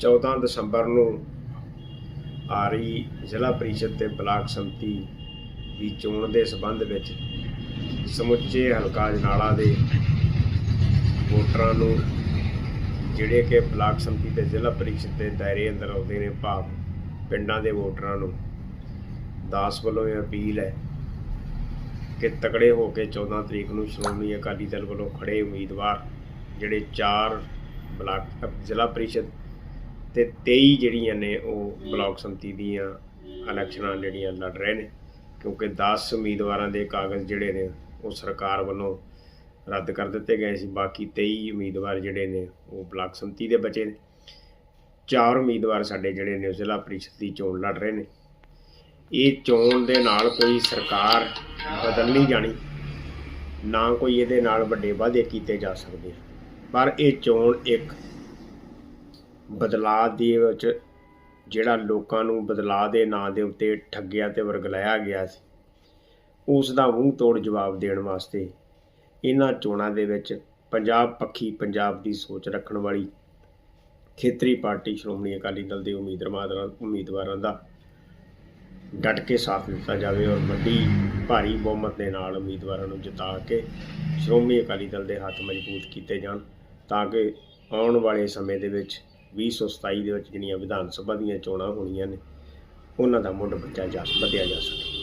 14 ਦਸੰਬਰ ਨੂੰ ਆ ਰਹੀ ਜ਼ਿਲ੍ਹਾ ਪ੍ਰੀਸ਼ਦ ਤੇ ਬਲਾਕ ਸੰਮਤੀ ਦੀ ਚੋਣ ਦੇ ਸਬੰਧ ਵਿੱਚ ਸਮੁੱਚੇ ਹਲਕਾ ਜਨਾਲਾ ਦੇ ਵੋਟਰਾਂ ਨੂੰ ਜਿਹੜੇ ਕਿ ਬਲਾਕ ਸੰਮਤੀ ਤੇ ਜ਼ਿਲ੍ਹਾ ਪ੍ਰੀਸ਼ਦ ਦੇ ਦਾਇਰੇ ਅੰਦਰ ਆਉਂਦੇ ਨੇ, ਭਾਵ ਪਿੰਡਾਂ ਦੇ ਵੋਟਰਾਂ ਨੂੰ ਦਾਸ ਵੱਲੋਂ ਇਹ ਅਪੀਲ ਹੈ ਕਿ ਤਕੜੇ ਹੋ ਕੇ 14 ਤਰੀਕ ਨੂੰ ਸ਼੍ਰੋਮਣੀ ਅਕਾਲੀ ਦਲ ਵੱਲੋਂ ਖੜੇ ਉਮੀਦਵਾਰ ਜਿਹੜੇ 4 ਬਲਾਕ ਜ਼ਿਲ੍ਹਾ ਪ੍ਰੀਸ਼ਦ ਤੇ 23 ਜਿਹੜੀਆਂ ਨੇ ਉਹ ਬਲਾਕ ਸੰਮਤੀ ਦੀਆਂ ਇਲੈਕਸ਼ਨਾਂ ਜਿਹੜੀਆਂ ਲੜ ਰਹੇ ਨੇ ਕਿਉਂਕਿ 10 ਉਮੀਦਵਾਰਾਂ ਦੇ ਕਾਗਜ਼ ਜਿਹੜੇ ਨੇ ਉਹ ਸਰਕਾਰ ਵੱਲੋਂ ਰੱਦ ਕਰ ਦਿੱਤੇ ਗਏ ਸੀ। ਬਾਕੀ 23 ਉਮੀਦਵਾਰ ਜਿਹੜੇ ਨੇ ਉਹ ਬਲਾਕ ਸੰਮਤੀ ਦੇ ਬਚੇ ਨੇ। ਚਾਰ ਉਮੀਦਵਾਰ ਸਾਡੇ ਜਿਹੜੇ ਨੇ ਜ਼ਿਲ੍ਹਾ ਪ੍ਰੀਸ਼ਦ ਦੀ ਚੋਣ ਲੜ ਰਹੇ ਨੇ। ਇਹ ਚੋਣ ਦੇ ਨਾਲ ਕੋਈ ਸਰਕਾਰ ਬਦਲ ਨਹੀਂ ਜਾਣੀ ਨਾ ਕੋਈ ਇਹਦੇ ਨਾਲ ਵੱਡੇ ਵਾਅਦੇ ਕੀਤੇ ਜਾ ਸਕਦੇ। ਪਰ ਇਹ ਚੋਣ ਇੱਕ ਬਦਲਾਅ ਦੇ ਵਿੱਚ ਜਿਹੜਾ ਲੋਕਾਂ ਨੂੰ ਬਦਲਾਅ ਦੇ ਨਾਂ ਦੇ ਉੱਤੇ ਠੱਗਿਆ ਤੇ ਵਰਗਲਾਇਆ ਗਿਆ ਸੀ ਉਸ ਦਾ ਮੂੰਹ ਤੋੜ ਜਵਾਬ ਦੇਣ ਵਾਸਤੇ ਇਹਨਾਂ ਚੋਣਾਂ ਦੇ ਵਿੱਚ ਪੰਜਾਬ ਪੱਖੀ ਪੰਜਾਬ ਦੀ ਸੋਚ ਰੱਖਣ ਵਾਲੀ ਖੇਤਰੀ ਪਾਰਟੀ ਸ਼੍ਰੋਮਣੀ ਅਕਾਲੀ ਦਲ ਦੇ ਉਮੀਦਵਾਰਾਂ ਉਮੀਦਵਾਰਾਂ ਦਾ ਡਟ ਕੇ ਸਾਥ ਦਿੱਤਾ ਜਾਵੇ ਔਰ ਵੱਡੀ ਭਾਰੀ ਬਹੁਮਤ ਦੇ ਨਾਲ ਉਮੀਦਵਾਰਾਂ ਨੂੰ ਜਿਤਾ ਕੇ ਸ਼੍ਰੋਮਣੀ ਅਕਾਲੀ ਦਲ ਦੇ ਹੱਥ ਮਜ਼ਬੂਤ ਕੀਤੇ ਜਾਣ ਤਾਂ ਕਿ ਆਉਣ ਵਾਲੇ ਸਮੇਂ ਦੇ ਵਿੱਚ 2027 ਦੇ ਵਿੱਚ ਜਿਹੜੀਆਂ ਵਿਧਾਨ ਸਭਾ ਦੀਆਂ ਚੋਣਾਂ ਹੋਣੀਆਂ ਨੇ, ਉਹਨਾਂ ਦਾ ਮੁੱਢ ਬੱਚਾ ਜਾ ਵਧਿਆ ਜਾ ਸਕੇ।